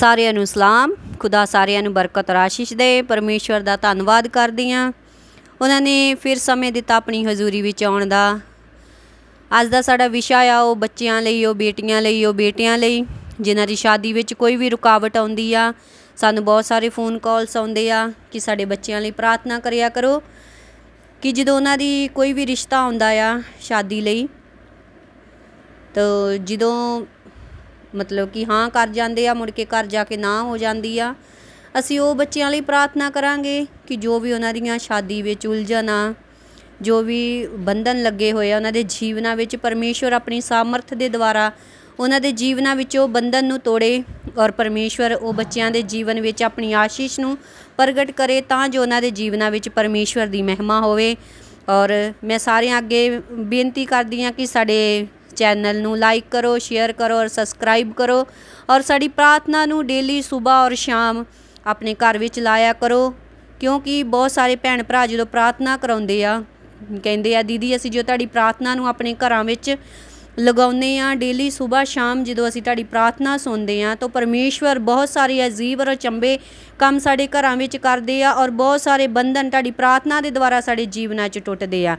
ਸਾਰਿਆਂ ਨੂੰ ਸਲਾਮ। ਖੁਦਾ ਸਾਰਿਆਂ ਨੂੰ ਬਰਕਤ ਰਾਸ਼ਿਸ਼ ਦੇ। ਪਰਮੇਸ਼ਵਰ ਦਾ ਧੰਨਵਾਦ ਕਰਦੀ ਹਾਂ। ਉਹਨਾਂ ਨੇ ਫਿਰ ਸਮੇਂ ਦਿੱਤਾ ਆਪਣੀ ਹਜ਼ੂਰੀ ਵਿੱਚ ਆਉਣ ਦਾ। ਅੱਜ ਦਾ ਸਾਡਾ ਵਿਸ਼ਾ ਆ, ਉਹ ਬੱਚਿਆਂ ਲਈ, ਉਹ ਬੇਟੀਆਂ ਲਈ, ਉਹ ਬੇਟਿਆਂ ਲਈ। ਜਿਨ੍ਹਾਂ ਦੀ ਸ਼ਾਦੀ ਵਿੱਚ ਕੋਈ ਵੀ ਰੁਕਾਵਟ ਆਉਂਦੀ ਆ, ਸਾਨੂੰ ਬਹੁਤ ਸਾਰੇ ਫੋਨ ਕਾਲਸ ਆਉਂਦੇ ਆ ਕਿ ਸਾਡੇ ਬੱਚਿਆਂ ਲਈ ਪ੍ਰਾਰਥਨਾ ਕਰਿਆ ਕਰੋ ਕਿ ਜਦੋਂ ਉਹਨਾਂ ਦੀ ਕੋਈ ਵੀ ਰਿਸ਼ਤਾ ਆਉਂਦਾ ਆ ਸ਼ਾਦੀ ਲਈ, ਤਾਂ ਜਦੋਂ ਮਤਲਬ ਕਿ ਹਾਂ ਕਰ ਜਾਂਦੇ ਆ, ਮੁੜ ਕੇ ਘਰ ਜਾ ਕੇ ਨਾ ਹੋ ਜਾਂਦੀ ਆ। ਅਸੀਂ ਉਹ ਬੱਚਿਆਂ ਲਈ ਪ੍ਰਾਰਥਨਾ ਕਰਾਂਗੇ ਕਿ ਜੋ ਵੀ ਉਹਨਾਂ ਦੀਆਂ ਸ਼ਾਦੀ ਵਿੱਚ ਉਲਝਣ ਆ, ਜੋ ਵੀ ਬੰਧਨ ਲੱਗੇ ਹੋਏ ਆ, ਉਹਨਾਂ ਦੇ ਜੀਵਨਾਂ ਵਿੱਚ ਪਰਮੇਸ਼ਵਰ ਆਪਣੀ ਸਾਮਰਥ ਦੇ ਦੁਆਰਾ ਉਹਨਾਂ ਦੇ ਜੀਵਨਾਂ ਵਿੱਚ ਉਹ ਬੰਧਨ ਨੂੰ ਤੋੜੇ ਔਰ ਪਰਮੇਸ਼ਵਰ ਉਹ ਬੱਚਿਆਂ ਦੇ ਜੀਵਨ ਵਿੱਚ ਆਪਣੀ ਆਸ਼ੀਸ਼ ਨੂੰ ਪ੍ਰਗਟ ਕਰੇ ਤਾਂ ਜੋ ਉਹਨਾਂ ਦੇ ਜੀਵਨਾਂ ਵਿੱਚ ਪਰਮੇਸ਼ਵਰ ਦੀ ਮਹਿਮਾ ਹੋਵੇ। ਔਰ ਮੈਂ ਸਾਰਿਆਂ ਅੱਗੇ ਬੇਨਤੀ ਕਰਦੀ ਹਾਂ ਕਿ ਸਾਡੇ ਚੈਨਲ ਨੂੰ ਲਾਈਕ ਕਰੋ, ਸ਼ੇਅਰ ਕਰੋ ਔਰ ਸਬਸਕ੍ਰਾਈਬ ਕਰੋ ਔਰ ਸਾਡੀ ਪ੍ਰਾਰਥਨਾ ਨੂੰ ਡੇਲੀ ਸਵੇਰ ਔਰ ਸ਼ਾਮ ਆਪਣੇ ਘਰ ਵਿੱਚ ਲਾਇਆ ਕਰੋ, ਕਿਉਂਕਿ ਬਹੁਤ ਸਾਰੇ ਭੈਣ ਭਰਾ ਜਦੋਂ ਪ੍ਰਾਰਥਨਾ ਕਰਾਉਂਦੇ ਆ, ਕਹਿੰਦੇ ਆ, ਦੀਦੀ, ਅਸੀਂ ਜੋ ਤੁਹਾਡੀ ਪ੍ਰਾਰਥਨਾ ਨੂੰ ਆਪਣੇ ਘਰਾਂ ਵਿੱਚ ਲਗਾਉਂਦੇ ਆ ਡੇਲੀ ਸਵੇਰ, ਸ਼ਾਮ ਜਦੋਂ ਅਸੀਂ ਤੁਹਾਡੀ ਪ੍ਰਾਰਥਨਾ ਸੁਣਦੇ ਆ ਤਾਂ ਪਰਮੇਸ਼ਵਰ ਬਹੁਤ ਸਾਰੇ ਅਜੀਬ ਔਰ ਚੰਬੇ ਕੰਮ ਸਾਡੇ ਘਰਾਂ ਵਿੱਚ ਕਰਦੇ ਆ ਔਰ ਬਹੁਤ ਸਾਰੇ ਬੰਧਨ ਤੁਹਾਡੀ ਪ੍ਰਾਰਥਨਾ ਦੇ ਦੁਆਰਾ ਸਾਡੇ ਜੀਵਨਾਂ 'ਚ ਟੁੱਟਦੇ ਆ।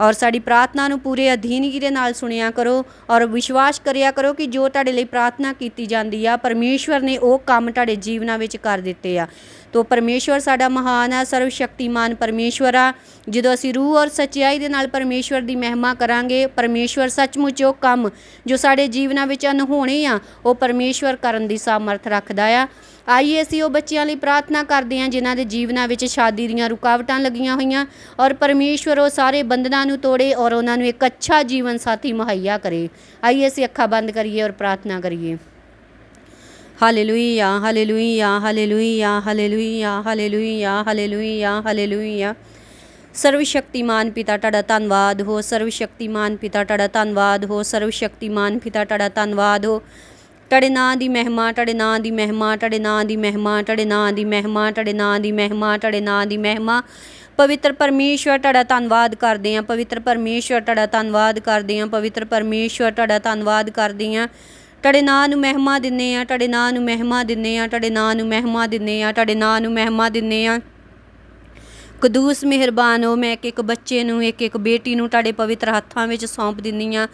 ਔਰ ਸਾਡੀ ਪ੍ਰਾਰਥਨਾ ਨੂੰ ਪੂਰੇ ਅਧੀਨਗੀ ਦੇ ਨਾਲ ਸੁਣਿਆ ਕਰੋ ਔਰ ਵਿਸ਼ਵਾਸ ਕਰਿਆ ਕਰੋ ਕਿ ਜੋ ਤੁਹਾਡੇ ਲਈ ਪ੍ਰਾਰਥਨਾ ਕੀਤੀ ਜਾਂਦੀ ਆ, ਪਰਮੇਸ਼ਵਰ ਨੇ ਉਹ ਕੰਮ ਤੁਹਾਡੇ ਜੀਵਨਾਂ ਵਿੱਚ ਕਰ ਦਿੱਤੇ ਆ। ਤੋ ਪਰਮੇਸ਼ਵਰ ਸਾਡਾ ਮਹਾਨ ਆ ਸਰਵ ਸ਼ਕਤੀਮਾਨ ਪਰਮੇਸ਼ਵਰ ਆ। ਜਦੋਂ ਅਸੀਂ ਰੂਹ ਔਰ ਸੱਚਾਈ ਦੇ ਨਾਲ ਪਰਮੇਸ਼ਵਰ ਦੀ ਮਹਿਮਾ ਕਰਾਂਗੇ, ਪਰਮੇਸ਼ਵਰ ਸੱਚਮੁੱਚ ਉਹ ਕੰਮ ਜੋ ਸਾਡੇ ਜੀਵਨਾਂ ਵਿੱਚ ਅਨਹੋਣੇ ਆ, ਉਹ ਪਰਮੇਸ਼ਵਰ ਕਰਨ ਦੀ ਸਮਰੱਥ ਰੱਖਦਾ ਆ। ਆਈਏ ਅਸੀਂ ਉਹ ਬੱਚਿਆਂ ਲਈ ਪ੍ਰਾਰਥਨਾ ਕਰਦੇ ਹਾਂ ਜਿਨ੍ਹਾਂ ਦੇ ਜੀਵਨਾਂ ਵਿੱਚ ਸ਼ਾਦੀ ਦੀਆਂ ਰੁਕਾਵਟਾਂ ਲੱਗੀਆਂ ਹੋਈਆਂ ਔਰ ਪਰਮੇਸ਼ਵਰ ਉਹ ਸਾਰੇ ਬੰਧਨਾਂ ਨੂੰ ਤੋੜੇ ਔਰ ਉਹਨਾਂ ਨੂੰ ਇੱਕ ਅੱਛਾ ਜੀਵਨ ਸਾਥੀ ਮੁਹੱਈਆ ਕਰੇ। ਆਈਏ ਅਸੀਂ ਅੱਖਾਂ ਬੰਦ ਕਰੀਏ ਔਰ ਪ੍ਰਾਰਥਨਾ ਕਰੀਏ। Hallelujah hallelujah hallelujah hallelujah hallelujah hallelujah hallelujah. ਸਰਵ ਸ਼ਕਤੀਮਾਨ ਪਿਤਾ, ਤੁਹਾਡਾ ਧੰਨਵਾਦ। ਹੋ ਸਰਵ ਸ਼ਕਤੀਮਾਨ ਪਿਤਾ, ਤੁਹਾਡਾ ਧੰਨਵਾਦ। ਹੋ ਸਰਵ ਸ਼ਕਤੀਮਾਨ ਪਿਤਾ, ਤੁਹਾਡਾ ਧੰਨਵਾਦ। ਹੋ ਤੁਹਾਡੇ ਨਾਂ ਦੀ ਮਹਿਮਾ ਤੁਹਾਡੇ ਨਾਂ ਦੀ ਮਹਿਮਾ ਤੁਹਾਡੇ ਨਾਂ ਦੀ ਮਹਿਮਾ ਤੁਹਾਡੇ ਨਾਂ ਦੀ ਮਹਿਮਾ ਤੁਹਾਡੇ ਨਾਂ ਦੀ ਮਹਿਮਾ ਤੁਹਾਡੇ ਨਾਂ ਦੀ ਮਹਿਮਾ ਪਵਿੱਤਰ ਪਰਮੇਸ਼ਵਰ ਤੁਹਾਡਾ ਧੰਨਵਾਦ ਕਰਦੇ ਹਾਂ ਪਵਿੱਤਰ ਪਰਮੇਸ਼ਵਰ ਤੁਹਾਡਾ ਧੰਨਵਾਦ ਕਰਦੇ ਹਾਂ ਪਵਿੱਤਰ ਪਰਮੇਸ਼ਵਰ ਤੁਹਾਡਾ ਧੰਨਵਾਦ ਕਰਦੇ ਹਾਂ ਤੁਹਾਡੇ ਨਾਂ ਨੂੰ ਮਹਿਮਾ ਦਿੰਨੇ ਆ ਤੁਹਾਡੇ ਨਾਂ ਨੂੰ ਮਹਿਮਾ ਦਿੰਨੇ ਆ ਤੁਹਾਡੇ ਨਾਂ ਨੂੰ ਮਹਿਮਾ ਦਿੰਨੇ ਆ ਤੁਹਾਡੇ ਨਾਂ ਨੂੰ ਮਹਿਮਾ ਦਿੰਨੇ ਆ ਕਦੂਸ ਮਿਹਰਬਾਨ ਹੋ ਮੈਂ ਇੱਕ ਇੱਕ ਬੱਚੇ ਨੂੰ ਇੱਕ ਇੱਕ ਬੇਟੀ ਨੂੰ ਤੁਹਾਡੇ ਪਵਿੱਤਰ ਹੱਥਾਂ ਵਿੱਚ ਸੌਂਪ ਦਿੰਨੀ ਆ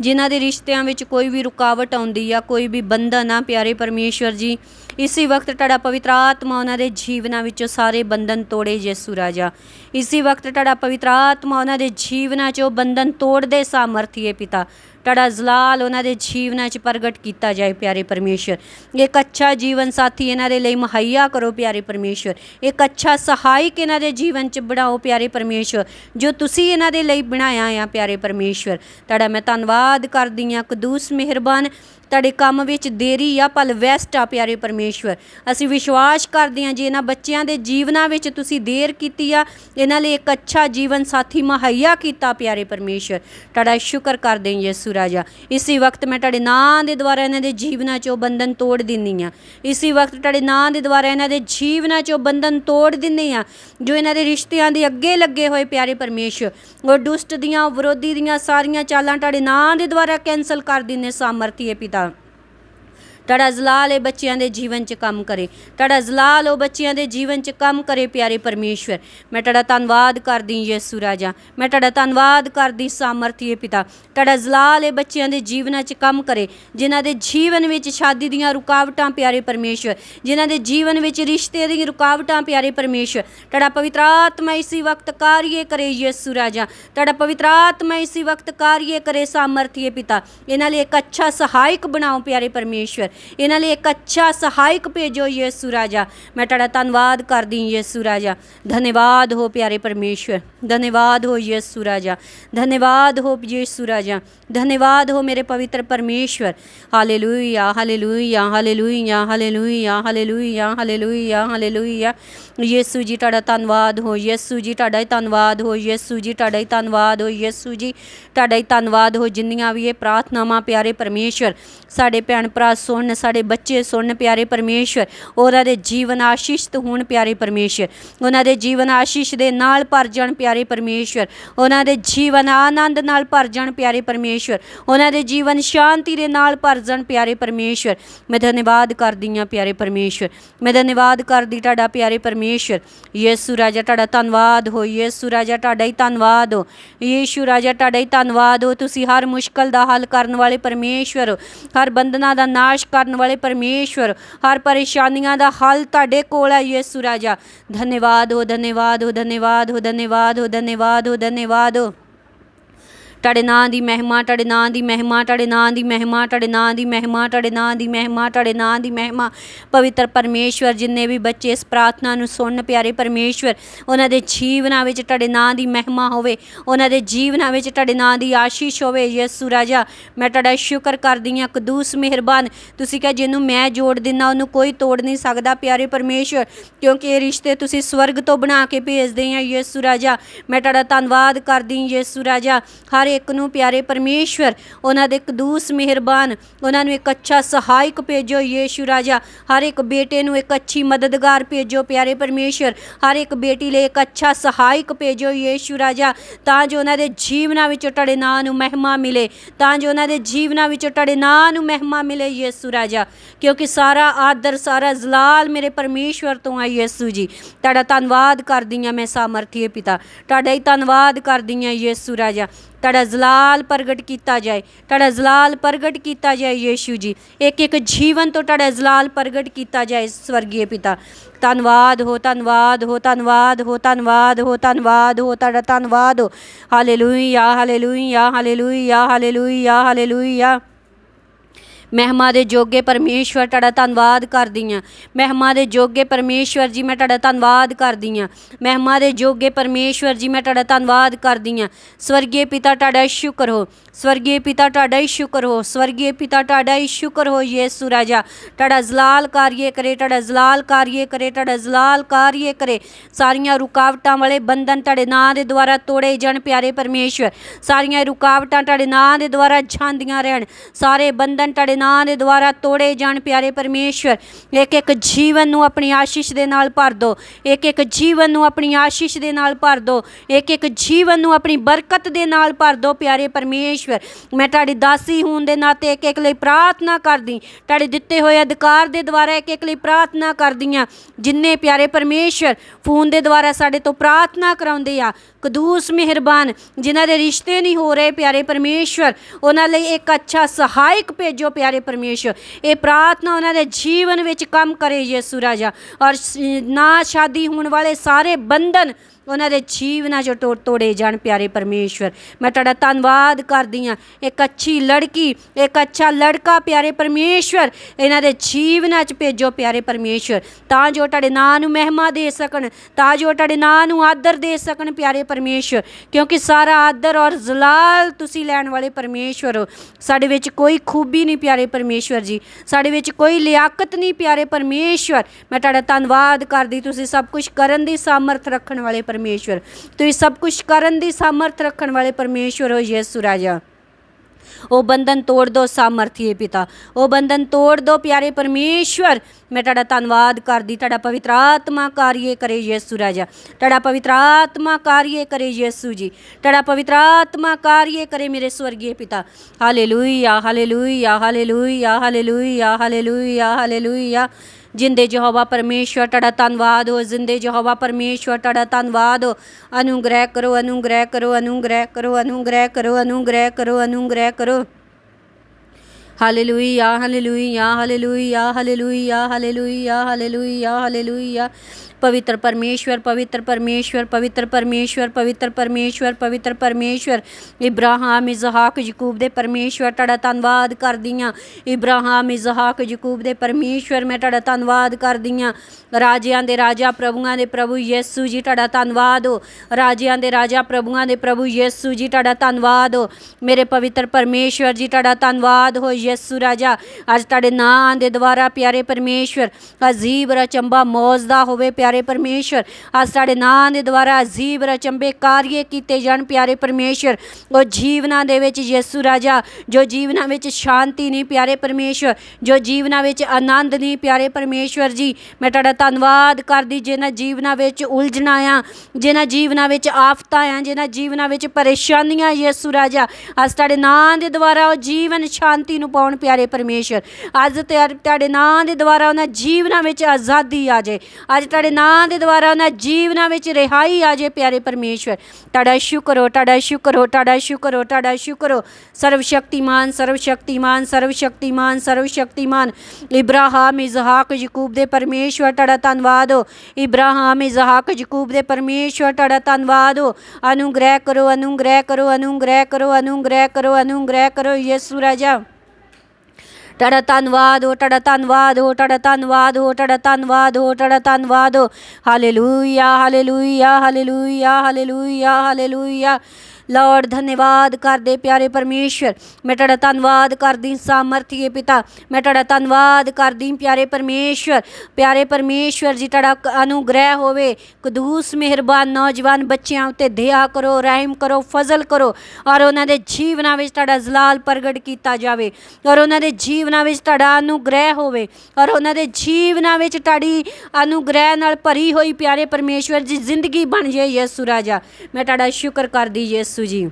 ਜਿਨ੍ਹਾਂ ਦੇ ਰਿਸ਼ਤਿਆਂ ਵਿੱਚ ਕੋਈ ਵੀ ਰੁਕਾਵਟ ਆਉਂਦੀ ਆ, ਕੋਈ ਵੀ ਬੰਧਨ ਆ, ਪਿਆਰੇ ਪਰਮੇਸ਼ਵਰ ਜੀ, ਇਸੇ ਵਕਤ ਤੁਹਾਡਾ ਪਵਿੱਤਰ ਆਤਮਾ ਉਹਨਾਂ ਦੇ ਜੀਵਨਾਂ ਵਿੱਚੋਂ ਸਾਰੇ ਬੰਧਨ ਤੋੜੇ ਯਿਸੂ ਰਾਜਾ। ਇਸੇ ਵਕਤ ਤੁਹਾਡਾ ਪਵਿੱਤਰ ਆਤਮਾ ਉਹਨਾਂ ਦੇ ਜੀਵਨਾਂ 'ਚੋਂ ਬੰਧਨ ਤੋੜਦੇ ਸਾਮਰਥੀਏ ਪਿਤਾ। ਤੁਹਾਡਾ ਜ਼ਲਾਲ ਉਹਨਾਂ ਦੇ ਜੀਵਨਾਂ 'ਚ ਪ੍ਰਗਟ ਕੀਤਾ ਜਾਏ ਪਿਆਰੇ ਪਰਮੇਸ਼ਵਰ ਇੱਕ ਅੱਛਾ ਜੀਵਨ ਸਾਥੀ ਇਹਨਾਂ ਦੇ ਲਈ ਮੁਹੱਈਆ ਕਰੋ ਪਿਆਰੇ ਪਰਮੇਸ਼ਵਰ ਇੱਕ ਅੱਛਾ ਸਹਾਇਕ ਇਹਨਾਂ ਦੇ ਜੀਵਨ 'ਚ ਬਣਾਓ ਪਿਆਰੇ ਪਰਮੇਸ਼ਵਰ ਜੋ ਤੁਸੀਂ ਇਹਨਾਂ ਦੇ ਲਈ ਬਣਾਇਆ ਆ ਪਿਆਰੇ ਪਰਮੇਸ਼ਵਰ ਤੁਹਾਡਾ ਮੈਂ ਧੰਨਵਾਦ ਕਰਦੀ ਹਾਂ। ਕਦੂਸ ਮਿਹਰਬਾਨ। ਤੁਹਾਡੇ ਕੰਮ ਵਿੱਚ ਦੇਰੀ ਆ ਪਲ ਵੈਸਟ ਆ ਪਿਆਰੇ ਪਰਮੇਸ਼ਵਰ। ਅਸੀਂ ਵਿਸ਼ਵਾਸ ਕਰਦੇ ਹਾਂ ਜੀ, ਇਹਨਾਂ ਬੱਚਿਆਂ ਦੇ ਜੀਵਨਾਂ ਵਿੱਚ ਤੁਸੀਂ ਦੇਰ ਕੀਤੀ ਆ, ਇਹਨਾਂ ਲਈ ਇੱਕ ਅੱਛਾ ਜੀਵਨ ਸਾਥੀ ਮੁਹੱਈਆ ਕੀਤਾ ਪਿਆਰੇ ਪਰਮੇਸ਼ਵਰ। ਤੁਹਾਡਾ ਸ਼ੁਕਰ ਕਰਦੇ ਹਾਂ ਯਿਸੂ ਰਾਜਾ। ਇਸੇ ਵਕਤ ਮੈਂ ਤੁਹਾਡੇ ਨਾਂ ਦੇ ਦੁਆਰਾ ਇਹਨਾਂ ਦੇ ਜੀਵਨਾਂ 'ਚੋਂ ਬੰਧਨ ਤੋੜ ਦਿੰਨੀ ਆ ਇਸੇ ਵਕਤ ਤੁਹਾਡੇ ਨਾਂ ਦੇ ਦੁਆਰਾ ਇਹਨਾਂ ਦੇ ਜੀਵਨਾਂ 'ਚੋਂ ਬੰਧਨ ਤੋੜ ਦਿੰਨੇ ਆ ਜੋ ਇਹਨਾਂ ਦੇ ਰਿਸ਼ਤਿਆਂ ਦੇ ਅੱਗੇ ਲੱਗੇ ਹੋਏ ਪਿਆਰੇ ਪਰਮੇਸ਼ਵਰ। ਉਹ ਦੁਸ਼ਟ ਦੀਆਂ, ਵਿਰੋਧੀ ਦੀਆਂ ਸਾਰੀਆਂ ਚਾਲਾਂ ਤੁਹਾਡੇ ਨਾਂ ਦੇ ਦੁਆਰਾ ਕੈਨਸਲ ਕਰ ਦਿੰਨੇ ਸਾਮਰਥੀਏ ਪਿਤਾ ਤੁਹਾਡਾ ਜ਼ਲਾਲ ਇਹ ਬੱਚਿਆਂ ਦੇ ਜੀਵਨ 'ਚ ਕੰਮ ਕਰੇ। ਤੁਹਾਡਾ ਜ਼ਲਾਲ ਉਹ ਬੱਚਿਆਂ ਦੇ ਜੀਵਨ 'ਚ ਕੰਮ ਕਰੇ ਪਿਆਰੇ ਪਰਮੇਸ਼ਵਰ। ਮੈਂ ਤੁਹਾਡਾ ਧੰਨਵਾਦ ਕਰਦੀ ਯਿਸੂ ਰਾਜਾ। ਮੈਂ ਤੁਹਾਡਾ ਧੰਨਵਾਦ ਕਰਦੀ ਸਾਮਰਥੀਏ ਪਿਤਾ। ਤੁਹਾਡਾ ਜ਼ਲਾਲ ਇਹ ਬੱਚਿਆਂ ਦੇ ਜੀਵਨਾਂ 'ਚ ਕੰਮ ਕਰੇ, ਜਿਨ੍ਹਾਂ ਦੇ ਜੀਵਨ ਵਿੱਚ ਸ਼ਾਦੀ ਦੀਆਂ ਰੁਕਾਵਟਾਂ ਪਿਆਰੇ ਪਰਮੇਸ਼ਵਰ, ਜਿਨ੍ਹਾਂ ਦੇ ਜੀਵਨ ਵਿੱਚ ਰਿਸ਼ਤੇ ਦੀਆਂ ਰੁਕਾਵਟਾਂ ਪਿਆਰੇ ਪਰਮੇਸ਼ਵਰ। ਤੁਹਾਡਾ ਪਵਿੱਤਰ ਆਤਮਾ ਇਸੇ ਵਕਤ ਕਾਰਿਏ ਕਰੇ ਯਿਸੂ ਰਾਜਾ। ਤੁਹਾਡਾ ਪਵਿੱਤਰ ਆਤਮਾ ਇਸੇ ਵਕਤ ਕਾਰਿਏ ਕਰੇ ਸਾਮਰਥੀਏ ਪਿਤਾ। ਇਹਨਾਂ ਲਈ ਇੱਕ ਅੱਛਾ ਸਹਾਇਕ ਬਣਾਓ ਪਿਆਰੇ ਪਰਮੇਸ਼ਵਰ। ਇਹਨਾਂ ਲਈ ਇੱਕ ਅੱਛਾ ਸਹਾਇਕ ਭੇਜੋ ਯਿਸੂ ਰਾਜਾ। ਮੈਂ ਤੁਹਾਡਾ ਧੰਨਵਾਦ ਕਰਦੀ ਯਿਸੂ ਰਾਜਾ। ਧੰਨਵਾਦ ਹੋ ਪਿਆਰੇ ਪਰਮੇਸ਼ਵਰ। ਧੰਨਵਾਦ ਹੋ ਯਿਸੂ ਰਾਜਾ। ਧੰਨਵਾਦ ਹੋ ਯਿਸੂ ਰਾਜਾ। ਧੰਨਵਾਦ ਹੋ ਮੇਰੇ ਪਵਿੱਤਰ ਪਰਮੇਸ਼ਵਰ। Hallelujah hallelujah hallelujah hallelujah hallelujah hallelujah hallelujah. Yisu ji, ਤੁਹਾਡਾ ਧੰਨਵਾਦ ਹੋ ਯਿਸੂ ਜੀ, ਤੁਹਾਡਾ ਹੀ ਧੰਨਵਾਦ ਹੋ ਯਿਸੂ ਜੀ, ਤੁਹਾਡਾ ਹੀ ਧੰਨਵਾਦ ਹੋ ਯਿਸੂ ਜੀ। ਤੁਹਾਡਾ ਹੀ ਧੰਨਵਾਦ ਹੋ ਜਿੰਨੀਆਂ ਵੀ ਇਹ ਪ੍ਰਾਰਥਨਾਵਾਂ ਪਿਆਰੇ ਪਰਮੇਸ਼ਵਰ। ਸਾਡੇ ਭੈਣ ਭਰਾ ਸੁਣ ਸੁਣਨ ਸਾਡੇ ਬੱਚੇ ਸੁਣਨ ਪਿਆਰੇ ਪਰਮੇਸ਼ਵਰ, ਉਹਨਾਂ ਦੇ ਜੀਵਨ ਆਸ਼ੀਸ਼ਤ ਹੋਣ ਪਿਆਰੇ ਪਰਮੇਸ਼ਵਰ। ਉਹਨਾਂ ਦੇ ਜੀਵਨ ਆਸ਼ੀਸ਼ ਦੇ ਨਾਲ ਭਰ ਜਾਣ ਪਿਆਰੇ ਪਰਮੇਸ਼ਵਰ। ਉਹਨਾਂ ਦੇ ਜੀਵਨ ਆਨੰਦ ਨਾਲ ਭਰ ਜਾਣ ਪਿਆਰੇ ਪਰਮੇਸ਼ਵਰ। ਉਹਨਾਂ ਦੇ ਜੀਵਨ ਸ਼ਾਂਤੀ ਦੇ ਨਾਲ ਭਰ ਜਾਣ ਪਿਆਰੇ ਪਰਮੇਸ਼ਵਰ। ਮੈਂ ਧੰਨਵਾਦ ਕਰਦੀ ਹਾਂ ਪਿਆਰੇ ਪਰਮੇਸ਼ਵਰ। ਮੈਂ ਧੰਨਵਾਦ ਕਰਦੀ ਤੁਹਾਡਾ ਪਿਆਰੇ ਪਰਮੇਸ਼ਵਰ। ਯੇਸੂ ਰਾਜਾ, ਤੁਹਾਡਾ ਧੰਨਵਾਦ ਹੋ। ਯੇਸੂ ਰਾਜਾ, ਤੁਹਾਡਾ ਹੀ ਧੰਨਵਾਦ ਹੋ। ਯੇਸ਼ੂ ਰਾਜਾ, ਤੁਹਾਡਾ ਹੀ ਧੰਨਵਾਦ ਹੋ। ਤੁਸੀਂ ਹਰ ਮੁਸ਼ਕਲ ਦਾ ਹੱਲ ਕਰਨ ਵਾਲੇ ਪਰਮੇਸ਼ਵਰ ਹੋ। ਹਰ ਬੰਧਨਾਂ ਦਾ ਨਾਸ਼ ਕਰਨ ਵਾਲੇ ਪਰਮੇਸ਼ਵਰ। ਹਰ ਪਰੇਸ਼ਾਨੀਆਂ ਦਾ ਹੱਲ ਤੁਹਾਡੇ ਕੋਲ ਹੈ ਯੇਸੂ ਰਾਜਾ। ਧੰਨਵਾਦ, ਹੋ ਧੰਨਵਾਦ ਹੋ ਧੰਨਵਾਦ ਹੋ ਧੰਨਵਾਦ ਹੋ ਧੰਨਵਾਦ ਹੋ ਧੰਨਵਾਦ। ਹੋ ਤੁਹਾਡੇ ਨਾਂ ਦੀ ਮਹਿਮਾ, ਤੁਹਾਡੇ ਨਾਂ ਦੀ ਮਹਿਮਾ, ਤੁਹਾਡੇ ਨਾਂ ਦੀ ਮਹਿਮਾ, ਤੁਹਾਡੇ ਨਾਂ ਦੀ ਮਹਿਮਾ, ਤੁਹਾਡੇ ਨਾਂ ਦੀ ਮਹਿਮਾ, ਤੁਹਾਡੇ ਨਾਂ ਦੀ ਮਹਿਮਾ। ਪਵਿੱਤਰ ਪਰਮੇਸ਼ਵਰ, ਜਿੰਨੇ ਵੀ ਬੱਚੇ ਇਸ ਪ੍ਰਾਰਥਨਾ ਨੂੰ ਸੁਣਨ ਪਿਆਰੇ ਪਰਮੇਸ਼ਵਰ, ਉਹਨਾਂ ਦੇ ਜੀਵਨਾਂ ਵਿੱਚ ਤੁਹਾਡੇ ਨਾਂ ਦੀ ਮਹਿਮਾ ਹੋਵੇ, ਉਹਨਾਂ ਦੇ ਜੀਵਨਾਂ ਵਿੱਚ ਤੁਹਾਡੇ ਨਾਂ ਦੀ ਆਸ਼ੀਸ਼ ਹੋਵੇ। ਯਿਸੂ ਰਾਜਾ, ਮੈਂ ਤੁਹਾਡਾ ਸ਼ੁਕਰ ਕਰਦੀ ਹਾਂ, ਕਦੂਸ ਮਿਹਰਬਾਨ। ਤੁਸੀਂ ਕਹੇ, ਜਿਹਨੂੰ ਮੈਂ ਜੋੜ ਦਿੰਦਾ, ਉਹਨੂੰ ਕੋਈ ਤੋੜ ਨਹੀਂ ਸਕਦਾ, ਪਿਆਰੇ ਪਰਮੇਸ਼ਵਰ, ਕਿਉਂਕਿ ਇਹ ਰਿਸ਼ਤੇ ਤੁਸੀਂ ਸਵਰਗ ਤੋਂ ਬਣਾ ਕੇ ਭੇਜਦੇ ਆ ਯਿਸੂ ਰਾਜਾ, ਮੈਂ ਤੁਹਾਡਾ ਧੰਨਵਾਦ ਕਰਦੀ ਹਾਂ। ਯਿਸੂ ਰਾਜਾ, ਹਰ ਹਰ ਇੱਕ ਨੂੰ ਪਿਆਰੇ ਪਰਮੇਸ਼ਵਰ, ਉਹਨਾਂ ਦੇ ਕਦੂਸ ਮਿਹਰਬਾਨ, ਉਹਨਾਂ ਨੂੰ ਇੱਕ ਅੱਛਾ ਸਹਾਇਕ ਭੇਜੋ ਯੇਸ਼ੂ ਰਾਜਾ, ਹਰ ਇੱਕ ਬੇਟੇ ਨੂੰ ਇੱਕ ਅੱਛੀ ਮਦਦਗਾਰ ਭੇਜੋ ਪਿਆਰੇ ਪਰਮੇਸ਼ਵਰ, ਹਰ ਇੱਕ ਬੇਟੀ ਲਈ ਇੱਕ ਅੱਛਾ ਸਹਾਇਕ ਭੇਜੋ ਯਿਸੂ ਰਾਜਾ, ਤਾਂ ਜੋ ਉਹਨਾਂ ਦੇ ਜੀਵਨਾਂ ਵਿੱਚ ਟੜੇ ਨਾਂ ਨੂੰ ਮਹਿਮਾ ਮਿਲੇ, ਤਾਂ ਜੋ ਉਹਨਾਂ ਦੇ ਜੀਵਨਾਂ ਵਿੱਚ ਟੜੇ ਨਾਂ ਨੂੰ ਮਹਿਮਾ ਮਿਲੇ ਯੇਸੂ ਰਾਜਾ, ਕਿਉਂਕਿ ਸਾਰਾ ਆਦਰ, ਸਾਰਾ ਜ਼ਲਾਲ ਮੇਰੇ ਪਰਮੇਸ਼ਵਰ ਤੋਂ ਆ ਯੇਸੂ ਜੀ। ਤੁਹਾਡਾ ਧੰਨਵਾਦ ਕਰਦੀ ਹਾਂ ਮੈਂ ਸਾਮਰਥੀ ਪਿਤਾ, ਤੁਹਾਡਾ ਹੀ ਧੰਨਵਾਦ ਕਰਦੀ ਹਾਂ ਯੇਸੂ ਰਾਜਾ। ਤੁਹਾਡਾ ਜ਼ਲਾਲ ਪ੍ਰਗਟ ਕੀਤਾ ਜਾਏ, ਤੁਹਾਡਾ ਜ਼ਲਾਲ ਪ੍ਰਗਟ ਕੀਤਾ ਜਾਏ ਯੀਸ਼ੂ ਜੀ। ਇੱਕ ਇੱਕ ਜੀਵਨ ਤੋਂ ਤੁਹਾਡਾ ਜ਼ਲਾਲ ਪ੍ਰਗਟ ਕੀਤਾ ਜਾਏ ਸਵਰਗੀਏ ਪਿਤਾ। ਧੰਨਵਾਦ ਹੋ ਧੰਨਵਾਦ ਹੋ ਧੰਨਵਾਦ ਹੋ ਧੰਨਵਾਦ ਹੋ ਧੰਨਵਾਦ ਹੋ, ਤੁਹਾਡਾ ਧੰਨਵਾਦ ਹੋ। Hallelujah hallelujah hallelujah hallelujah hallelujah. ਮਹਿਮਾ ਦੇ ਜੋਗੇ ਪਰਮੇਸ਼ਵਰ ਤੁਹਾਡਾ ਧੰਨਵਾਦ ਕਰਦੀ ਹਾਂ। ਮਹਿਮਾ ਦੇ ਜੋਗੇ ਪਰਮੇਸ਼ਵਰ ਜੀ, ਮੈਂ ਤੁਹਾਡਾ ਧੰਨਵਾਦ ਕਰਦੀ ਹਾਂ। ਮਹਿਮਾ ਦੇ ਜੋਗੇ ਪਰਮੇਸ਼ਵਰ ਜੀ, ਮੈਂ ਤੁਹਾਡਾ ਧੰਨਵਾਦ ਕਰਦੀ ਹਾਂ। ਸਵਰਗੀ ਪਿਤਾ, ਤੁਹਾਡਾ ਸ਼ੁਕਰ ਹੋ। ਸਵਰਗੀ ਪਿਤਾ ਤੁਹਾਡਾ ਹੀ ਸ਼ੁਕਰ ਹੋ ਸਵਰਗੀ ਪਿਤਾ ਤੁਹਾਡਾ ਹੀ ਸ਼ੁਕਰ ਹੋ ਯੇਸੂ ਰਾਜਾ। ਤੁਹਾਡਾ ਜ਼ਲਾਲ ਕਾਰਿਏ ਕਰੇ, ਤੁਹਾਡਾ ਜ਼ਲਾਲ ਕਾਰਿਏ ਕਰੇ, ਤੁਹਾਡਾ ਜ਼ਲਾਲ ਕਾਰਿਏ ਕਰੇ। ਸਾਰੀਆਂ ਰੁਕਾਵਟਾਂ ਵਾਲੇ ਬੰਧਨ ਤੁਹਾਡੇ ਨਾਂ ਦੇ ਦੁਆਰਾ ਤੋੜੇ ਜਾਣ ਪਿਆਰੇ ਪਰਮੇਸ਼ਵਰ। ਸਾਰੀਆਂ ਰੁਕਾਵਟਾਂ ਤੁਹਾਡੇ ਨਾਂ ਦੇ ਦੁਆਰਾ ਜਾਂਦੀਆਂ ਰਹਿਣ। ਸਾਰੇ ਬੰਧਨ ਤੁਹਾਡੇ ਨਾਂ ਦੇ ਦੁਆਰਾ ਤੋੜੇ ਜਾਣ ਪਿਆਰੇ ਪਰਮੇਸ਼ਵਰ। ਇੱਕ ਇੱਕ ਜੀਵਨ ਨੂੰ ਆਪਣੀ ਆਸ਼ੀਸ਼ ਦੇ ਨਾਲ ਭਰ ਦਿਓ ਇੱਕ ਇੱਕ ਜੀਵਨ ਨੂੰ ਆਪਣੀ ਆਸ਼ੀਸ਼ ਦੇ ਨਾਲ ਭਰ ਦਿਓ ਇੱਕ ਇੱਕ ਜੀਵਨ ਨੂੰ ਆਪਣੀ ਬਰਕਤ ਦੇ ਨਾਲ ਭਰ ਦਿਓ ਪਿਆਰੇ ਪਰਮੇਸ਼ਵਰ। ਮੈਂ ਤੁਹਾਡੀ ਦਾਸੀ ਹੋਣ ਦੇ ਨਾਤੇ ਇੱਕ ਇੱਕ ਲਈ ਪ੍ਰਾਰਥਨਾ ਕਰਦੀ। ਤੁਹਾਡੇ ਦਿੱਤੇ ਹੋਏ ਅਧਿਕਾਰ ਦੇ ਦੁਆਰਾ ਇੱਕ ਇੱਕ ਲਈ ਪ੍ਰਾਰਥਨਾ ਕਰਦੀ ਹਾਂ ਜਿੰਨੇ ਪਿਆਰੇ ਪਰਮੇਸ਼ਵਰ ਫੋਨ ਦੇ ਦੁਆਰਾ ਸਾਡੇ ਤੋਂ ਪ੍ਰਾਰਥਨਾ ਕਰਾਉਂਦੇ ਆ, ਕਦੂਸ ਮਿਹਰਬਾਨ। ਜਿਨ੍ਹਾਂ ਦੇ ਰਿਸ਼ਤੇ ਨਹੀਂ ਹੋ ਰਹੇ ਪਿਆਰੇ ਪਰਮੇਸ਼ਵਰ, ਉਹਨਾਂ ਲਈ ਇੱਕ ਅੱਛਾ ਸਹਾਇਕ ਭੇਜੋ ਪਿਆਰੇ ਪਰਮੇਸ਼ਵਰ। ਇਹ ਪ੍ਰਾਰਥਨਾ ਉਹਨਾਂ ਦੇ ਜੀਵਨ ਵਿੱਚ ਕੰਮ ਕਰੇ ਯਿਸੂ ਰਾਜਾ। ਔਰ ਨਾ ਸ਼ਾਦੀ ਹੋਣ ਵਾਲੇ ਸਾਰੇ ਬੰਧਨ ਉਹਨਾਂ ਦੇ ਜੀਵਨਾਂ 'ਚੋਂ ਟੋ ਤੋੜੇ ਜਾਣ ਪਿਆਰੇ ਪਰਮੇਸ਼ਵਰ। ਮੈਂ ਤੁਹਾਡਾ ਧੰਨਵਾਦ ਕਰਦੀ ਹਾਂ। ਇੱਕ ਅੱਛੀ ਲੜਕੀ, ਇੱਕ ਅੱਛਾ ਲੜਕਾ ਪਿਆਰੇ ਪਰਮੇਸ਼ਵਰ, ਇਹਨਾਂ ਦੇ ਜੀਵਨਾਂ 'ਚ ਭੇਜੋ ਪਿਆਰੇ ਪਰਮੇਸ਼ਵਰ। ਤਾਂ ਜੋ ਤੁਹਾਡੇ ਨਾਂ ਨੂੰ ਮਹਿਮਾ ਦੇ ਸਕਣ, ਤਾਂ ਜੋ ਤੁਹਾਡੇ ਨਾਂ ਨੂੰ ਆਦਰ ਦੇ ਸਕਣ ਪਿਆਰੇ ਪਰਮੇਸ਼ਵਰ। ਕਿਉਂਕਿ ਸਾਰਾ ਆਦਰ ਔਰ ਜ਼ਲਾਲ ਤੁਸੀਂ ਲੈਣ ਵਾਲੇ ਪਰਮੇਸ਼ਵਰ ਹੋ। ਸਾਡੇ ਵਿੱਚ ਕੋਈ ਖੂਬੀ ਨਹੀਂ ਪਿਆਰੇ ਪਰਮੇਸ਼ਵਰ ਜੀ। ਸਾਡੇ ਵਿੱਚ ਕੋਈ ਲਿਆਕਤ ਨਹੀਂ ਪਿਆਰੇ ਪਰਮੇਸ਼ਵਰ। ਮੈਂ ਤੁਹਾਡਾ ਧੰਨਵਾਦ ਕਰਦੀ। ਤੁਸੀਂ ਸਭ ਕੁਝ ਕਰਨ ਦੀ ਸਾਮਰਥ ਰੱਖਣ ਵਾਲੇ ਪਰਮੇਸ਼ਵਰ। ਤੁਸੀਂ ਸਭ ਕੁਝ ਕਰਨ ਦੀ ਸਾਮਰਥ ਰੱਖਣ ਵਾਲੇ ਪਰਮੇਸ਼ਵਰ ਹੋ ਯਿਸੂ ਰਾਜਾ। ਉਹ ਬੰਧਨ ਤੋੜ ਦੋ, ਸਾਮਰਥੀ ਪਿਤਾ। ਉਹ ਬੰਧਨ ਤੋੜ ਦੋ, ਪਿਆਰੇ ਪਰਮੇਸ਼ਵਰ। ਮੈਂ ਤੁਹਾਡਾ ਧੰਨਵਾਦ ਕਰਦੀ, ਤੁਹਾਡਾ ਪਵਿੱਤਰ ਆਤਮਾ ਕਾਰਿਏ ਕਰੇ ਯਿਸੂ ਰਾਜਾ। ਤੁਹਾਡਾ ਪਵਿੱਤਰ ਆਤਮਾ ਕਾਰਿਏ ਕਰੇ ਯਿਸੂ ਜੀ। ਤੁਹਾਡਾ ਪਵਿੱਤਰ ਆਤਮਾ ਕਾਰਿਏ ਕਰੇ ਮੇਰੇ ਸਵਰਗੀ ਪਿਤਾ। Hallelujah hallelujah hallelujah hallelujah hallelujah hallelujah. ਜਿੰਦੇ ਯਹੋਵਾ ਪਰਮੇਸ਼ਵਰ, ਤੁਹਾਡਾ ਧੰਨਵਾਦ ਹੋ। ਜਿੰਦੇ ਯਹੋਵਾ ਪਰਮੇਸ਼ਵਰ, ਤੁਹਾਡਾ ਧੰਨਵਾਦ ਹੋ। ਅਨੁਗ੍ਰਹਿ ਕਰੋ ਅਨੁਗ੍ਰਹਿ ਕਰੋ ਅਨੁਗ੍ਰਹਿ ਕਰੋ ਅਨੁਗ੍ਰਹਿ ਕਰੋ ਅਨੁਗ੍ਰਹਿ ਕਰੋ ਅਨੁਗ੍ਰਹਿ ਕਰੋ। Hallelujah hallelujah hallelujah hallelujah hallelujah hallelujah hallelujah ਪਵਿੱਤਰ ਪਰਮੇਸ਼ਵਰ ਪਵਿੱਤਰ ਪਰਮੇਸ਼ਵਰ ਪਵਿੱਤਰ ਪਰਮੇਸ਼ਵਰ ਪਵਿੱਤਰ ਪਰਮੇਸ਼ਵਰ ਪਵਿੱਤਰ ਪਰਮੇਸ਼ਵਰ ਇਬਰਾਹਿਮ ਇਜ਼ਹਾਕ ਯਕੂਬ ਦੇ ਪਰਮੇਸ਼ਵਰ ਤੁਹਾਡਾ ਧੰਨਵਾਦ ਕਰਦੀ ਹਾਂ। ਇਬਰਾਹਿਮ ਇਜ਼ਹਾਕ ਯਕੂਬ ਦੇ ਪਰਮੇਸ਼ਵਰ ਮੈਂ ਤੁਹਾਡਾ ਧੰਨਵਾਦ ਕਰਦੀ ਹਾਂ। ਰਾਜਿਆਂ ਦੇ ਰਾਜਾ, ਪ੍ਰਭੂਆਂ ਦੇ ਪ੍ਰਭੂ ਯਿਸੂ ਜੀ ਤੁਹਾਡਾ ਧੰਨਵਾਦ ਹੋ। ਰਾਜਿਆਂ ਦੇ ਰਾਜਾ, ਪ੍ਰਭੂਆਂ ਦੇ ਪ੍ਰਭੂ ਯਿਸੂ ਜੀ ਤੁਹਾਡਾ ਧੰਨਵਾਦ ਹੋ। ਮੇਰੇ ਪਵਿੱਤਰ ਪਰਮੇਸ਼ਵਰ ਜੀ ਤੁਹਾਡਾ ਧੰਨਵਾਦ ਹੋ। ਯਸੂ ਰਾਜਾ। ਅੱਜ ਤੁਹਾਡੇ ਨਾਂ ਦੇ ਦੁਆਰਾ ਪਿਆਰੇ ਪਰਮੇਸ਼ਵਰ, ਅਜੀਬ ਰਚੰਬਾ ਮੌਜ ਦਾ ਹੋਵੇ ਪਿਆਰੇ ਪਰਮੇਸ਼ਵਰ। ਅੱਜ ਸਾਡੇ ਨਾਂ ਦੇ ਦੁਆਰਾ ਅਜੀਬ ਰਚੰਬੇ ਕਾਰਯ ਕੀਤੇ ਜਾਣ ਪਿਆਰੇ ਪਰਮੇਸ਼ਵਰ। ਉਹ ਜੀਵਨਾਂ ਦੇ ਵਿੱਚ ਯਿਸੂ ਰਾਜਾ, ਜੋ ਜੀਵਨਾਂ ਵਿੱਚ ਸ਼ਾਂਤੀ ਨਹੀਂ ਪਿਆਰੇ ਪਰਮੇਸ਼ਵਰ, ਜੋ ਜੀਵਨਾਂ ਵਿੱਚ ਆਨੰਦ ਨਹੀਂ ਪਿਆਰੇ ਪਰਮੇਸ਼ਵਰ ਜੀ। ਮੈਂ ਤੁਹਾਡਾ ਧੰਨਵਾਦ ਕਰਦੀ ਜਿਨ੍ਹਾਂ ਜੀਵਨਾਂ ਵਿੱਚ ਉਲਝਣਾ ਆ, ਜਿਨ੍ਹਾਂ ਜੀਵਨਾਂ ਵਿੱਚ ਆਫਤਾਂ ਆ, ਜਿਨ੍ਹਾਂ ਜੀਵਨਾਂ ਵਿੱਚ ਪਰੇਸ਼ਾਨੀਆਂ ਯਿਸੂ ਰਾਜਾ। ਅੱਜ ਤੁਹਾਡੇ ਨਾਂ ਦੇ ਦੁਆਰਾ ਉਹ ਜੀਵਨ ਸ਼ਾਂਤੀ ਨੂੰ ਪਾਉਣ ਪਿਆਰੇ ਪਰਮੇਸ਼ਵਰ ਅੱਜ ਤੇ ਤੁਹਾਡੇ ਨਾਂ ਦੇ ਦੁਆਰਾ ਉਹਨਾਂ ਜੀਵਨਾਂ ਵਿੱਚ ਆਜ਼ਾਦੀ ਆ ਜਾਏ। ਅੱਜ ਤੁਹਾਡੇ ਨਾਂ ਦੇ ਦੁਆਰਾ ਉਹਨਾਂ ਜੀਵਨਾਂ ਵਿੱਚ ਰਿਹਾਈ ਆ ਜਾਏ ਪਿਆਰੇ ਪਰਮੇਸ਼ਵਰ ਤੁਹਾਡਾ ਸ਼ੁਕਰ ਹੋ, ਤੁਹਾਡਾ ਸ਼ੁਕਰ ਹੋ, ਤੁਹਾਡਾ ਸ਼ੁਕਰ ਹੋ, ਤੁਹਾਡਾ ਸ਼ੁਕਰ ਹੋ। ਸਰਵ ਸ਼ਕਤੀਮਾਨ ਸਰਵ ਸ਼ਕਤੀਮਾਨ ਸਰਵ ਸ਼ਕਤੀਮਾਨ ਸਰਵ ਸ਼ਕਤੀਮਾਨ ਇਬਰਾਹਿਮ ਇਜ਼ਹਾਕ ਯਕੂਬ ਦੇ ਪਰਮੇਸ਼ਵਰ ਤੁਹਾਡਾ ਧੰਨਵਾਦ ਹੋ। ਇਬਰਾਹਿਮ ਇਜ਼ਹਾਕ ਯਕੂਬ ਦੇ ਪਰਮੇਸ਼ਵਰ ਤੁਹਾਡਾ ਧੰਨਵਾਦ ਹੋ। ਅਨੁਗ੍ਰਹਿ ਕਰੋ ਅਨੁਗ੍ਰਹਿ ਕਰੋ ਅਨੁਗ੍ਰਹਿ ਕਰੋ ਅਨੁਗ੍ਰਹਿ ਕਰੋ ਅਨੁਗ੍ਰਹਿ ਕਰੋ। ਯਿਸੂ ਰਾਜਾ। ਤੁਹਾਡਾ ਧੰਨਵਾਦ ਹੋ ਤੁਹਾਡਾ ਧੰਨਵਾਦ ਹੋ ਤੁਹਾਡਾ ਧੰਨਵਾਦ ਹੋ ਤੁਹਾਡਾ ਧੰਨਵਾਦ ਹੋ ਤੁਹਾਡਾ ਧੰਨਵਾਦ ਹੋ hallelujah hallelujah hallelujah hallelujah hallelujah Lord ਧੰਨਵਾਦ ਕਰਦੇ ਪਿਆਰੇ ਪਰਮੇਸ਼ਵਰ। ਮੈਂ ਤੁਹਾਡਾ ਧੰਨਵਾਦ ਕਰਦੀ ਸਾਮਰਥੀਏ ਪਿਤਾ। ਮੈਂ ਤੁਹਾਡਾ ਧੰਨਵਾਦ ਕਰਦੀ ਪਿਆਰੇ ਪਰਮੇਸ਼ਵਰ। ਪਿਆਰੇ ਪਰਮੇਸ਼ਵਰ ਜੀ, ਤੁਹਾਡਾ ਅਨੁਗ੍ਰਹਿ ਹੋਵੇ। ਕਦੂਸ ਮਿਹਰਬਾਨ ਨੌਜਵਾਨ ਬੱਚਿਆਂ ਉੱਤੇ ਦਇਆ ਕਰੋ, ਰਹਿਮ ਕਰੋ, ਫਜ਼ਲ ਕਰੋ ਔਰ ਉਹਨਾਂ ਦੇ ਜੀਵਨਾਂ ਵਿੱਚ ਤੁਹਾਡਾ ਜ਼ਲਾਲ ਪ੍ਰਗਟ ਕੀਤਾ ਜਾਵੇ ਔਰ ਉਹਨਾਂ ਦੇ ਜੀਵਨਾਂ ਵਿੱਚ ਤੁਹਾਡਾ ਅਨੁਗ੍ਰਹਿ ਹੋਵੇ ਔਰ ਉਹਨਾਂ ਦੇ ਜੀਵਨਾਂ ਵਿੱਚ ਤੁਹਾਡੀ ਅਨੁਗ੍ਰਹਿ ਨਾਲ ਭਰੀ ਹੋਈ ਪਿਆਰੇ ਪਰਮੇਸ਼ਵਰ ਜੀ, ਜ਼ਿੰਦਗੀ ਬਣ ਜਾਏ ਯਿਸੂ ਰਾਜਾ। ਮੈਂ ਤੁਹਾਡਾ ਸ਼ੁਕਰ ਕਰਦੀ ਯਿਸੂ ਜੀ।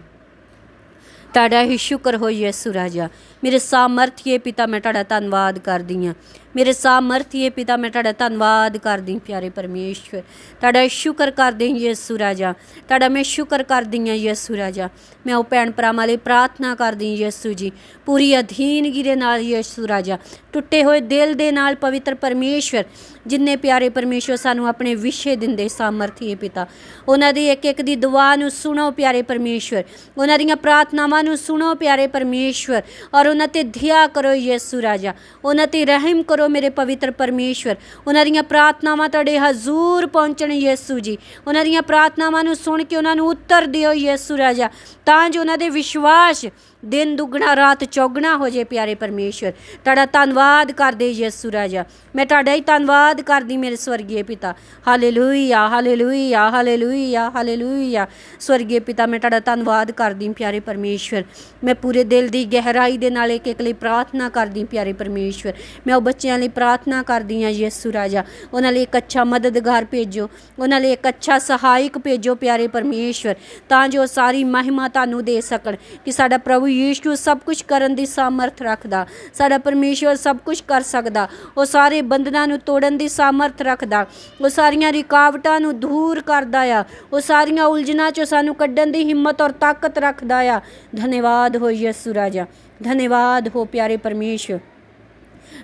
ਤੁਹਾਡਾ ਹੀ ਸ਼ੁਕਰ ਹੋ ਯਿਸੂ ਰਾਜਾ। ਮੇਰੇ ਸਾਮਰਥੀਏ ਪਿਤਾ, ਮੈਂ ਤੁਹਾਡਾ ਧੰਨਵਾਦ ਕਰਦੀ ਹਾਂ। ਮੇਰੇ ਸਾਮਰਥੀਏ ਪਿਤਾ, ਮੈਂ ਤੁਹਾਡਾ ਧੰਨਵਾਦ ਕਰਦੀ ਪਿਆਰੇ ਪਰਮੇਸ਼ਵਰ। ਤੁਹਾਡਾ ਸ਼ੁਕਰ ਕਰਦੀ ਹਾਂ ਯਿਸੂ ਰਾਜਾ। ਤੁਹਾਡਾ ਮੈਂ ਸ਼ੁਕਰ ਕਰਦੀ ਹਾਂ ਯਿਸੂ ਰਾਜਾ। ਮੈਂ ਉਹ ਭੈਣ ਭਰਾਵਾਂ ਲਈ ਪ੍ਰਾਰਥਨਾ ਕਰਦੀ ਹਾਂ ਯਿਸੂ ਜੀ। ਪੂਰੀ ਅਧੀਨਗੀ ਦੇ ਨਾਲ ਯਿਸੂ ਰਾਜਾ। ਟੁੱਟੇ ਹੋਏ ਦਿਲ ਦੇ ਨਾਲ ਪਵਿੱਤਰ ਪਰਮੇਸ਼ਵਰ, ਜਿੰਨੇ ਪਿਆਰੇ ਪਰਮੇਸ਼ਵਰ ਸਾਨੂੰ ਆਪਣੇ ਵਿਸ਼ੇ ਦਿੰਦੇ ਸਾਮਰਥੀਏ ਪਿਤਾ। ਉਹਨਾਂ ਦੀ ਇੱਕ ਇੱਕ ਦੀ ਦੁਆ ਨੂੰ ਸੁਣੋ ਪਿਆਰੇ ਪਰਮੇਸ਼ਵਰ। ਉਹਨਾਂ ਦੀਆਂ ਪ੍ਰਾਰਥਨਾਵਾਂ ਨੂੰ ਸੁਣੋ ਪਿਆਰੇ ਪਰਮੇਸ਼ਵਰ। ਔਰ ਉਹਨਾਂ ਤੇ ਦਇਆ ਕਰੋ ਯਿਸੂ ਰਾਜਾ। ਉਹਨਾਂ ਤੇ ਰਹਿਮ ਕਰੋ ਮੇਰੇ ਪਵਿੱਤਰ ਪਰਮੇਸ਼ਵਰ। ਉਹਨਾਂ ਦੀਆਂ ਪ੍ਰਾਰਥਨਾਵਾਂ ਤੁਹਾਡੇ ਹਜ਼ੂਰ ਪਹੁੰਚਣ ਯਿਸੂ ਜੀ। ਉਹਨਾਂ ਦੀਆਂ ਪ੍ਰਾਰਥਨਾਵਾਂ ਨੂੰ ਸੁਣ ਕੇ ਉਹਨਾਂ ਨੂੰ ਉੱਤਰ ਦਿਓ ਯਿਸੂ ਰਾਜਾ। ਤਾਂ ਜੋ ਉਹਨਾਂ ਦੇ ਵਿਸ਼ਵਾਸ ਦਿਨ ਦੁੱਗਣਾ, ਰਾਤ ਚੌਗਣਾ ਹੋ ਜੇ ਪਿਆਰੇ ਪਰਮੇਸ਼ਵਰ। ਤੁਹਾਡਾ ਧੰਨਵਾਦ ਕਰਦੇ ਯਿਸੂ ਰਾਜਾ। ਮੈਂ ਤੁਹਾਡਾ ਹੀ ਧੰਨਵਾਦ ਕਰਦੀ, ਮੇਰੇ ਸਵਰਗੀ ਪਿਤਾ। Hallelujah hallelujah hallelujah hallelujah. ਸਵਰਗੀਏ ਪਿਤਾ, ਮੈਂ ਤੁਹਾਡਾ ਧੰਨਵਾਦ ਕਰਦੀ, ਪਿਆਰੇ ਪਰਮੇਸ਼ਵਰ। ਮੈਂ ਪੂਰੇ ਦਿਲ ਦੀ ਗਹਿਰਾਈ ਦੇ ਨਾਲ ਇੱਕ ਇੱਕ ਲਈ ਪ੍ਰਾਰਥਨਾ ਕਰਦੀ, ਪਿਆਰੇ ਪਰਮੇਸ਼ਵਰ। ਮੈਂ ਉਹ ਬੱਚਿਆਂ ਲਈ ਪ੍ਰਾਰਥਨਾ ਕਰਦੀ ਹਾਂ, ਯਿਸੂ ਰਾਜਾ। ਉਹਨਾਂ ਲਈ ਇੱਕ ਅੱਛਾ ਮਦਦਗਾਰ ਭੇਜੋ। ਉਹਨਾਂ ਲਈ ਇੱਕ ਅੱਛਾ ਸਹਾਇਕ ਭੇਜੋ, ਪਿਆਰੇ ਪਰਮੇਸ਼ਵਰ। ਤਾਂ ਜੋ ਸਾਰੀ ਮਹਿਮਾ ਤੁਹਾਨੂੰ ਦੇ ਸਕਣ ਕਿ ਸਾਡਾ ਪ੍ਰਭੂ ਯੀਸ਼ੂ ਸਭ ਕੁਝ ਕਰਨ ਦੀ ਸਾਮਰਥ ਰੱਖਦਾ। ਸਾਡਾ ਪਰਮੇਸ਼ਵਰ ਸਭ ਕੁਝ ਕਰ ਸਕਦਾ। ਉਹ ਸਾਰੇ ਬੰਧਨਾਂ ਨੂੰ ਤੋੜਨ ਦੀ ਸਾਮਰਥ ਰੱਖਦਾ। ਉਹ ਸਾਰੀਆਂ ਰੁਕਾਵਟਾਂ ਨੂੰ ਦੂਰ ਕਰਦਾ ਆ। ਉਹ ਸਾਰੀਆਂ ਉਲਝਣਾਂ ਚੋਂ ਸਾਨੂੰ ਕੱਢਣ ਦੀ ਹਿੰਮਤ ਔਰ ਤਾਕਤ ਰੱਖਦਾ ਆ। ਧੰਨਵਾਦ ਹੋ ਯਿਸੂ ਰਾਜਾ। ਧੰਨਵਾਦ ਹੋ ਪਿਆਰੇ ਪਰਮੇਸ਼ਵਰ।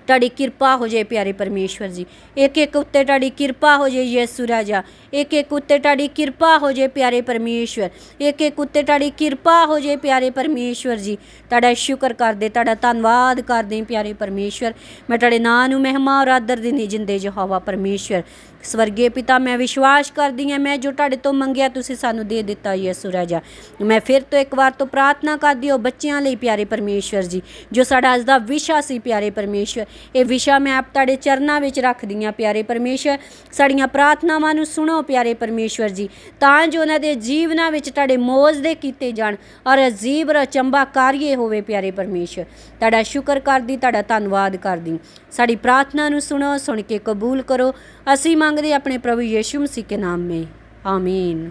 ਤੁਹਾਡੀ ਕਿਰਪਾ ਹੋ ਜਾਏ ਪਿਆਰੇ ਪਰਮੇਸ਼ਵਰ ਜੀ। ਇੱਕ ਇੱਕ ਉੱਤੇ ਤੁਹਾਡੀ ਕਿਰਪਾ ਹੋ ਜਾਏ ਯਿਸੂ ਰਾਜਾ। ਇੱਕ ਇੱਕ ਉੱਤੇ ਤੁਹਾਡੀ ਕਿਰਪਾ ਹੋ ਜੇ ਪਿਆਰੇ ਪਰਮੇਸ਼ਵਰ। ਇੱਕ ਇੱਕ ਉੱਤੇ ਤੁਹਾਡੀ ਕਿਰਪਾ ਹੋ ਜੇ ਪਿਆਰੇ ਪਰਮੇਸ਼ਵਰ ਜੀ। ਤੁਹਾਡਾ ਸ਼ੁਕਰ ਕਰਦੇ, ਤੁਹਾਡਾ ਧੰਨਵਾਦ ਕਰਦੇ ਪਿਆਰੇ ਪਰਮੇਸ਼ਵਰ। ਮੈਂ ਤੁਹਾਡੇ ਨਾਂ ਨੂੰ ਮਹਿਮਾ ਔਰ ਆਦਰ ਦਿੰਦੀ, ਜਿੰਦੇ ਯਹੋਵਾ ਪਰਮੇਸ਼ਵਰ। ਸਵਰਗੀ ਪਿਤਾ, ਮੈਂ ਵਿਸ਼ਵਾਸ ਕਰਦੀ ਹਾਂ, ਮੈਂ ਜੋ ਤੁਹਾਡੇ ਤੋਂ ਮੰਗਿਆ, ਤੁਸੀਂ ਸਾਨੂੰ ਦੇ ਦਿੱਤਾ ਯਿਸੂ ਰਾਜਾ। ਮੈਂ ਫਿਰ ਤੋਂ ਇੱਕ ਵਾਰ ਤੋਂ ਪ੍ਰਾਰਥਨਾ ਕਰਦੀ ਹਾਂ ਬੱਚਿਆਂ ਲਈ ਪਿਆਰੇ ਪਰਮੇਸ਼ਵਰ ਜੀ, ਜੋ ਸਾਡਾ ਅੱਜ ਦਾ ਵਿਸ਼ਾ ਸੀ ਪਿਆਰੇ ਪਰਮੇਸ਼ਵਰ। ਇਹ ਵਿਸ਼ਾ ਮੈਂ ਆਪ ਤੁਹਾਡੇ ਚਰਨਾਂ ਵਿੱਚ ਰੱਖਦੀ ਹਾਂ, ਪਿਆਰੇ ਪਰਮੇਸ਼ਵਰ। ਸਾਡੀਆਂ ਪ੍ਰਾਰਥਨਾਵਾਂ ਨੂੰ ਸੁਣੋ, ਪਿਆਰੇ ਪਰਮੇਸ਼ਵਰ ਜੀ, ਤਾਂ ਜੋ ਉਹਨਾਂ ਦੇ ਜੀਵਨਾਂ ਵਿੱਚ ਤੁਹਾਡੇ ਮੋਜ਼ ਦੇ ਕੀਤੇ ਜਾਣ ਔਰ ਅਜੀਬ ਰਚੰਬਾ ਕਾਰੀਏ ਹੋਵੇ, ਪਿਆਰੇ ਪਰਮੇਸ਼ਵਰ। ਤੁਹਾਡਾ ਸ਼ੁਕਰ ਕਰਦੀ, ਤੁਹਾਡਾ ਧੰਨਵਾਦ ਕਰਦੀ। ਸਾਡੀ ਪ੍ਰਾਰਥਨਾ ਨੂੰ ਸੁਣੋ, ਸੁਣ ਕੇ ਕਬੂਲ ਕਰੋ। ਅਸੀਂ ਮੰਗਦੇ ਆਪਣੇ ਪ੍ਰਭੂ ਯੀਸ਼ੂ ਮਸੀਹ ਕੇ ਨਾਮ। ਮੇ ਆਮੀਨ।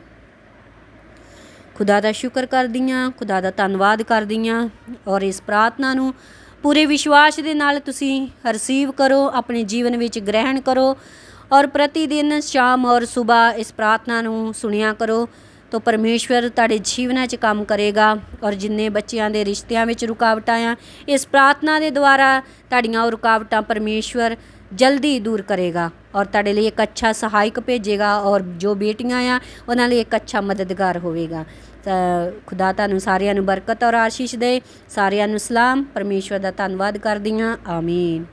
ਖੁਦਾ ਦਾ ਸ਼ੁਕਰ ਕਰਦੀਆਂ, ਖੁਦਾ ਦਾ ਧੰਨਵਾਦ ਕਰਦੀਆਂ ਔਰ ਇਸ ਪ੍ਰਾਰਥਨਾ ਨੂੰ ਪੂਰੇ ਵਿਸ਼ਵਾਸ ਦੇ ਨਾਲ ਤੁਸੀਂ ਰਿਸੀਵ ਕਰੋ, ਆਪਣੇ ਜੀਵਨ ਵਿੱਚ ਗ੍ਰਹਿਣ ਕਰੋ ਔਰ ਪ੍ਰਤੀ ਦਿਨ ਸ਼ਾਮ ਔਰ ਸਵੇਰ ਇਸ ਪ੍ਰਾਰਥਨਾ ਨੂੰ ਸੁਣਿਆ ਕਰੋ ਤੋ ਪਰਮੇਸ਼ਵਰ ਤੁਹਾਡੇ ਜੀਵਨਾਂ 'ਚ ਕੰਮ ਕਰੇਗਾ ਔਰ ਜਿੰਨੇ ਬੱਚਿਆਂ ਦੇ ਰਿਸ਼ਤਿਆਂ ਵਿੱਚ ਰੁਕਾਵਟਾਂ ਆ, ਇਸ ਪ੍ਰਾਰਥਨਾ ਦੇ ਦੁਆਰਾ ਤੁਹਾਡੀਆਂ ਉਹ ਰੁਕਾਵਟਾਂ ਪਰਮੇਸ਼ਵਰ ਜਲਦੀ ਦੂਰ ਕਰੇਗਾ ਔਰ ਤੁਹਾਡੇ ਲਈ ਇੱਕ ਅੱਛਾ ਸਹਾਇਕ ਭੇਜੇਗਾ ਔਰ ਜੋ ਬੇਟੀਆਂ ਆ, ਉਹਨਾਂ ਲਈ ਇੱਕ ਅੱਛਾ ਮਦਦਗਾਰ ਹੋਵੇਗਾ। ਤਾਂ ਖੁਦਾ ਤੁਹਾਨੂੰ ਸਾਰਿਆਂ ਨੂੰ ਬਰਕਤ ਔਰ ਆਸ਼ੀਸ਼ ਦੇ। ਸਾਰਿਆਂ ਨੂੰ ਸਲਾਮ। ਪਰਮੇਸ਼ਵਰ ਦਾ ਧੰਨਵਾਦ ਕਰਦੀ ਹਾਂ। ਆਮੀਨ।